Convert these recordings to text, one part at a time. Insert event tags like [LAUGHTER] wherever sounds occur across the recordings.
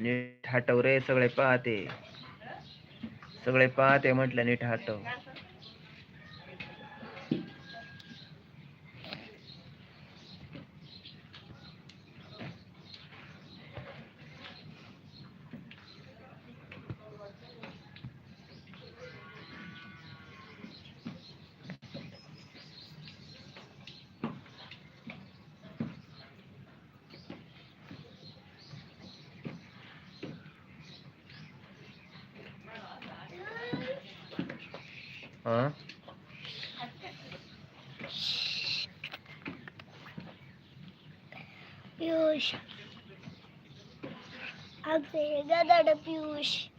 नीट हटव रे सगळे पाहते. सगळे पाहते म्हटलं नीट हटव. Huh? Piyush. I'm na na Piyush.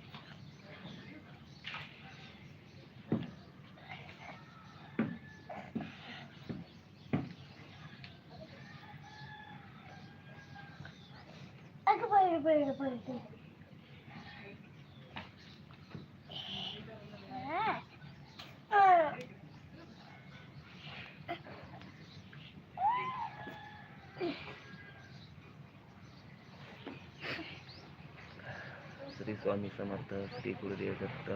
Swami Samarth Shri Gurudev Datta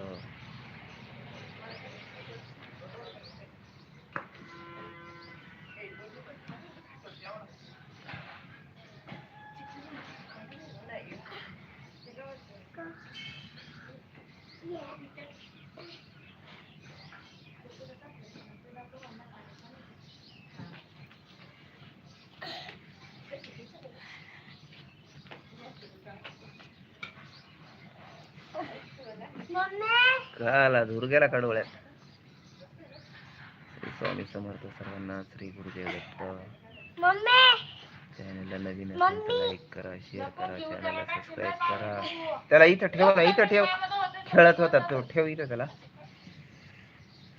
mummy का आला धूर गेला का डोळ्यात श्री स्वामी समर्थ सर्वांना श्री गुरुदेव दत्त. मम्मी! चॅनलला नवीन लाईक करा शेअर करा चॅनलला सबस्क्राईब करा. त्याला इथं ठेव ना इथं ठेव. खेळत होता तो ठेव इथं त्याला.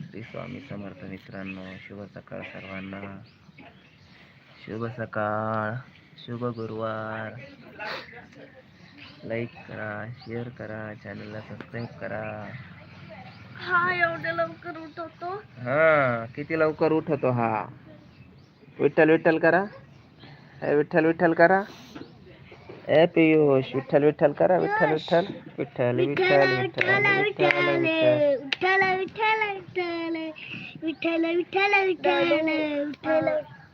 श्री स्वामी समर्थ मित्रांनो शुभ सकाळ सर्वांना. शुभ सकाळ शुभ गुरुवार. लाईक करा शेअर करा चॅनलला सबस्क्राईब करा. हा एवढं लवकर उठवतो? हा किती लवकर उठतो हा? विठ्ठल विठ्ठल करा. ए विठ्ठल विठ्ठल करा. ए पियुष विठ्ठल विठ्ठल करा विठ्ठल विठ्ठल. विठ्ठल विठ्ठल विठ्ठल विठ्ठल विठ्ठल विठ्ठल. विठ्ठल विठ्ठल विठ्ठल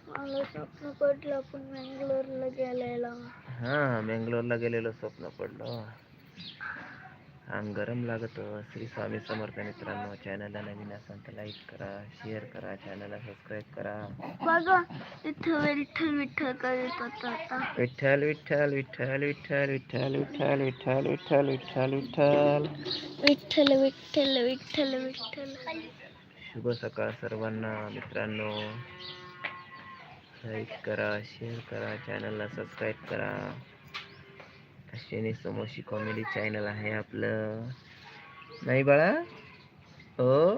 मला स्वप्न पडलं पण मँगलोरला गेलेला. हा बेंगलोरला गेलेलो स्वप्न पडलं अंग गरम लागत श्री स्वामी समर्थ मित्रांनो चॅनलला नवीन असाल तर लाईक करा शेअर करा चॅनलला सबस्क्राईब करा विठ्ठल विठ्ठल विठ्ठल विठ्ठल विठ्ठल विठ्ठल विठ्ठल विठ्ठल विठ्ठल विठ्ठल विठ्ठल विठ्ठल विठ्ठल विठ्ठल शुभ सकाळ सर्वांना मित्रांनो लाईक करा शेअर करा चॅनलला सबस्क्राईब करा. अश्विनी समोशी कॉमेडी चॅनल आहे आपलं. नाही बाळा? हो?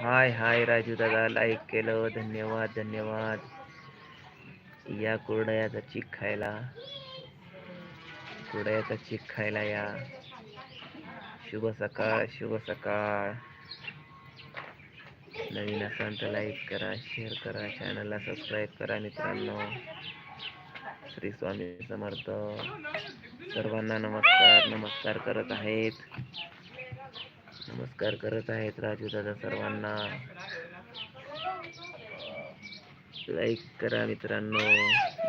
हाय हाय राजू दादा लाईक केलं. धन्यवाद धन्यवाद. या कुरडयाचा चीक खायला. कुरडयाचा चीक खायला या. शुभ सकाळ शुभ सकाळ. नवीन असाल तर लाईक करा शेअर करा चॅनलला सबस्क्राईब करा मित्रांनो. श्री स्वामी समर्थ सर्वांना नमस्कार नमस्कार करत आहेत. नमस्कार करत आहेत राजू दादा सर्वांना. लाईक करा मित्रांनो.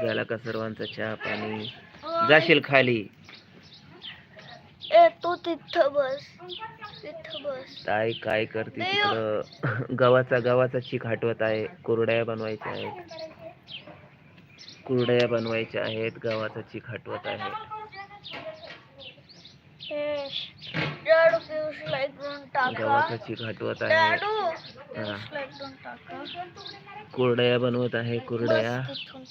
झाला का सर्वांचा चहा पाणी? जाशील खाली. ए तू तिथं बस. तिथं बस. ताई काय करते तिकडं? [LAUGHS] गव्हाचा गव्हाचा चीक हटवत आहे. कुरड्या बनवायच्या आहेत. कुरड्या बनवायच्या आहेत. गव्हाचा चीक हटवत आहे. ए, लाडू पियुषला इकडून टाका. गव्हाचा चीक हटवत आहे. लाडू हा. पियुषला इकडून टाका. कुरड्या बनवत आहे कुरड्या. बस तिथून.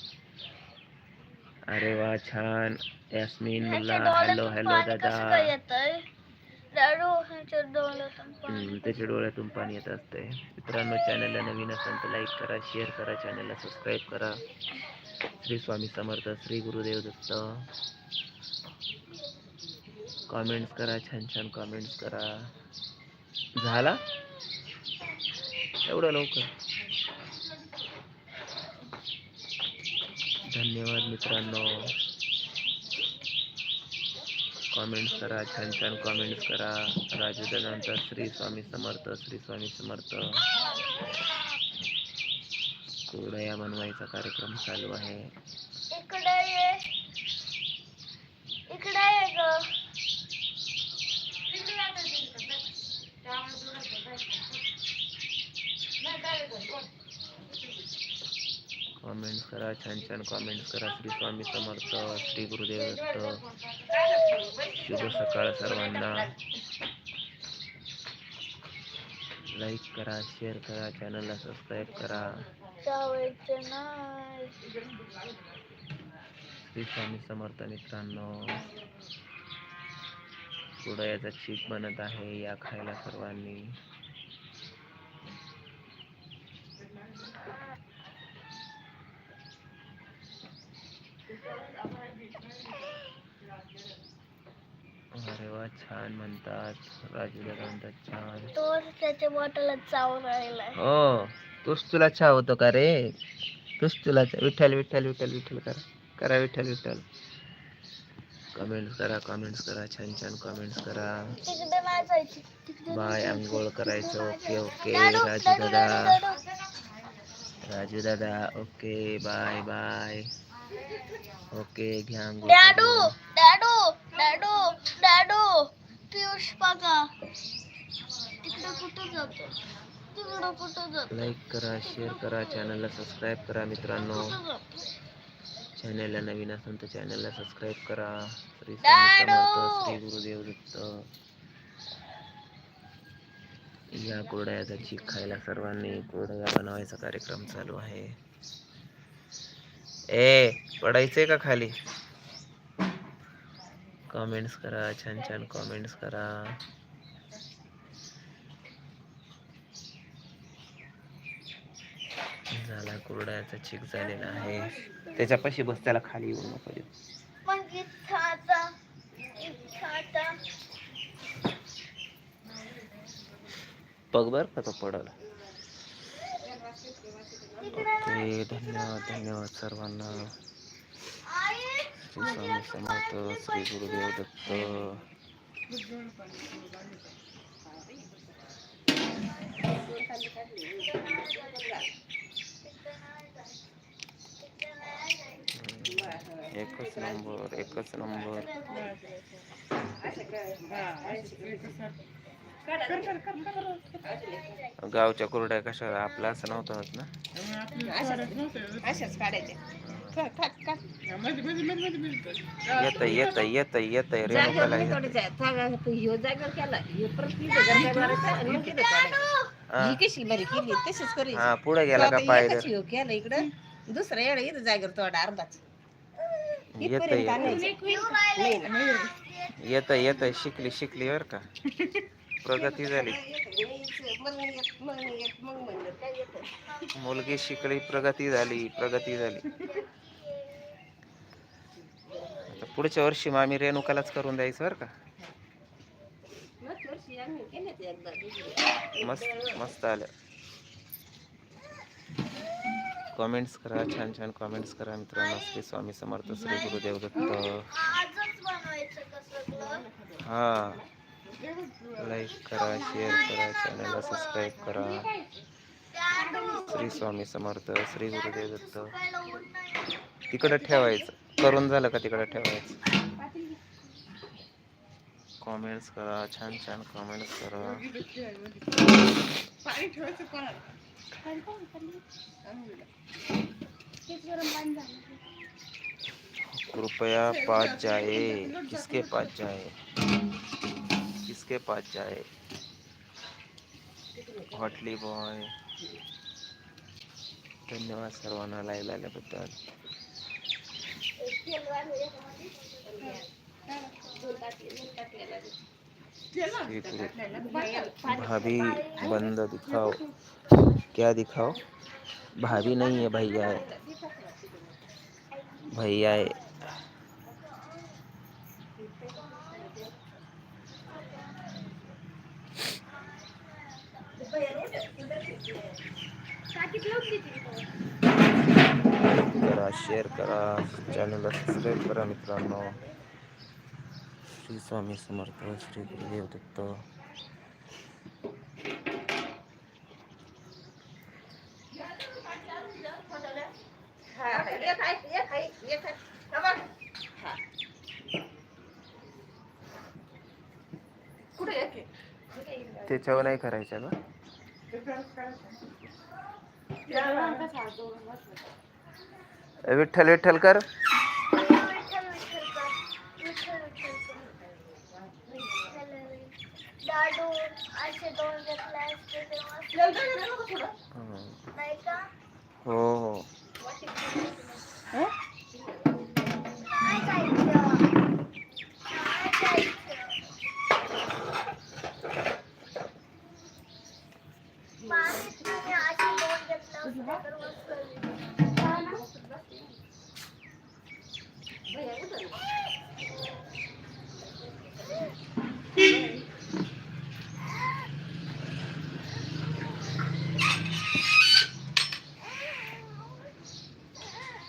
अरे वा छान. यास्मिन मुल्ला हॅलो हॅलो दादा. त्याच्या डोळ्यातून पाणी येत असते. मित्रांनो चॅनलला नवीन असेल तर लाईक करा शेअर करा चॅनलला सबस्क्राईब करा. श्री स्वामी समर्थ श्री गुरुदेव दत्त. कॉमेंट्स करा छान छान कॉमेंट्स करा. झाला? एवढं लवकर? धन्यवाद मित्रांनो. कॉमेंट्स करा छान छान कॉमेंट्स करा. राजू दादांचा श्री स्वामी समर्थ श्री स्वामी समर्थ. कुरडया बनवायचा कार्यक्रम चालू आहे इकडे ये इकडे ये ग कॉमेंट्स करा छान छान कॉमेंट्स करा. श्री स्वामी समर्थ श्री गुरुदेव दत्त. शुभ सकाळ सर्वांना. लाईक करा शेअर करा चॅनलला सबस्क्राईब करा. श्री स्वामी समर्थ मित्रांनो कुरडयाचा चीक बनत आहे या खायला सर्वांनी. अरे वा छान म्हणतात. राजू दादा म्हणतात छान. तोच त्याच्या बॉटल चावून राहिलाय. हो तूच तुला चहा होतो का रे? तूच तुला विठ्ठल विठ्ठल विठ्ठल विठ्ठल करा. करा विठ्ठल विठ्ठल. कमेंट्स करा कमेंट्स करा छान छान कमेंट्स करा. तिकडे नाही जायची तिकडे बाय आंघोळ करायचं. ओके ओके राजू दादू. राजू दादा ओके बाय बाय. ओके घ्या डॅडू. डॅडू डॅडू डॅडू पियुष बघा. तिकडे कुठं जातो? तिकडं कुठं जातो? लाईक करा शेअर करा चॅनलला सबस्क्राईब करा मित्रांनो. चॅनलला नवीन असेल तर चॅनलला सबस्क्राईब करा. श्री स्वामी डॅडू! समर्थ श्री गुरुदेव दत्त या कुरडयाचा चीक खायला सर्वांनी कुरडया बनवायचा कार्यक्रम चालू आहे. ए पडायचंय का खाली? कमेंट्स करा छान छान कमेंट्स करा. झाला कुरडयाचा चीक झालेला आहे. त्याच्यापाशी बस त्याला खाली येऊ नको इच्छाचा बघ बर का तो पडल ओके धन्यवाद धन्यवाद सर्वांना. श्री स्वामी समर्थ श्री गुरुदेव दत्त. एकच नंबर एकच नंबर. गावच्या कुरड्या कशा आपला असं नव्हतं होत ना? अशाच काढायचे. येत येत येत येत रेणुकाला. हा. ही हा पुढे गेला का केला इकडं. दुसरा येडा इथं जागेवर थोडा अर्धाच. येत. येत येत शिकली शिकली बर का. [LAUGHS] प्रगती झाली. मग मग मग? मुलगी शिकली प्रगती झाली प्रगती झाली. आता पुढच्या वर्षी मामी रेणुकालाच करून द्यायचं बर का? आम्ही. मस्त मस्त आलं. कमेंट्स करा छान छान कमेंट्स करा मित्रांनो. श्री स्वामी समर्थ श्री गुरुदेव दत्त. हा. लाईक करा शेअर करा चॅनलला सबस्क्राईब करा. श्री स्वामी समर्थ श्री गुरुदेव दत्त. तिकडं ठेवायचं. करून झालं का तिकडं ठेवायचं? कॉमेंट्स करा छान छान कॉमेंट्स करा. कृपया पाच जाए किसके पास जाए? किसके पास जाए। हॉटली बॉय। धन्यवाद सर्वांना लाईव्ह गुरु भाभी, बंद दिखाओ। क्या दिखाओ? भाभी नहीं है, भैया है। भैया है। शेअर करा चॅनलला सबस्क्राईब करा मित्रांनो. श्री स्वामी समर्थ श्री गुरुदेव दत्त. त्याच्यावर नाही करायचं का? विठ्ठल विठ्ठल कर. हो हो कर विठ्ठल विठ्ठल कर दादू असे दोन घेतले असते तेव्हा चल, चल, चल, नको थोडं. हं. नाही का हो हो नाही जायचं नाही जायचं पाणी तुम्ही असे दोन घेतले असते तर मस्त भैया कुठं आहे?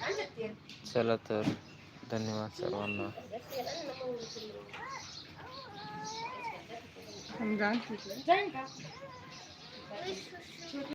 आणतात ते. चला तर. धन्यवाद सर्वांना.